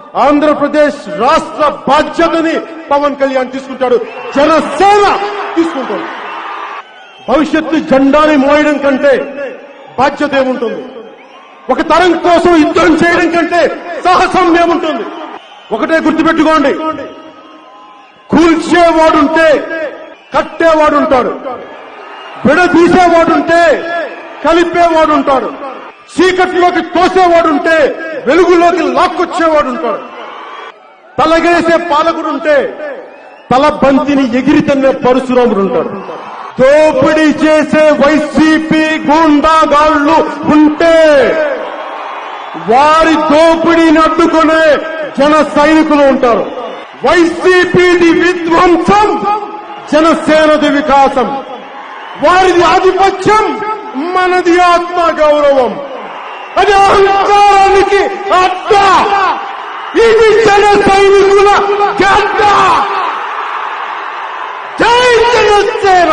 ఆంధ్రప్రదేశ్ రాష్ట్ర బాధ్యతని పవన్ కళ్యాణ్ తీసుకుంటాడు. జనసేన తీసుకుంటాడు భవిష్యత్తు జెండాని మోయడం కంటే బాధ్యత ఏముంటుంది? ఒక తరం కోసం యుద్ధం చేయడం కంటే సాహసం ఏముంటుంది? ఒకటే గుర్తుపెట్టుకోండి. కూల్చేవాడుంటే కట్టేవాడుంటాడు. విడదీసేవాడుంటే కలిపేవాడుంటాడు. చీకట్లోకి తోసేవాడుంటే వెలుగులోకి లాక్కొచ్చేవాడుంటాడు తలగేసే పాలకుడుంటే తల బంతిని ఎగిరి తన్నే పరశురాముడు ఉంటాడు. దోపిడీ చేసే వైసీపీ గుండాగాళ్ళు ఉంటే వారి దోపిడీని అడ్డుకునే జన సైనికులు ఉంటారు. వైసీపీది విధ్వంసం జనసేనది వికాసం. వారిది ఆధిపత్యం మనది ఆత్మ గౌరవం అది అహంకారానికి అడ్డ ఇది జన సైనికుల గడ్డ జై జనసేన!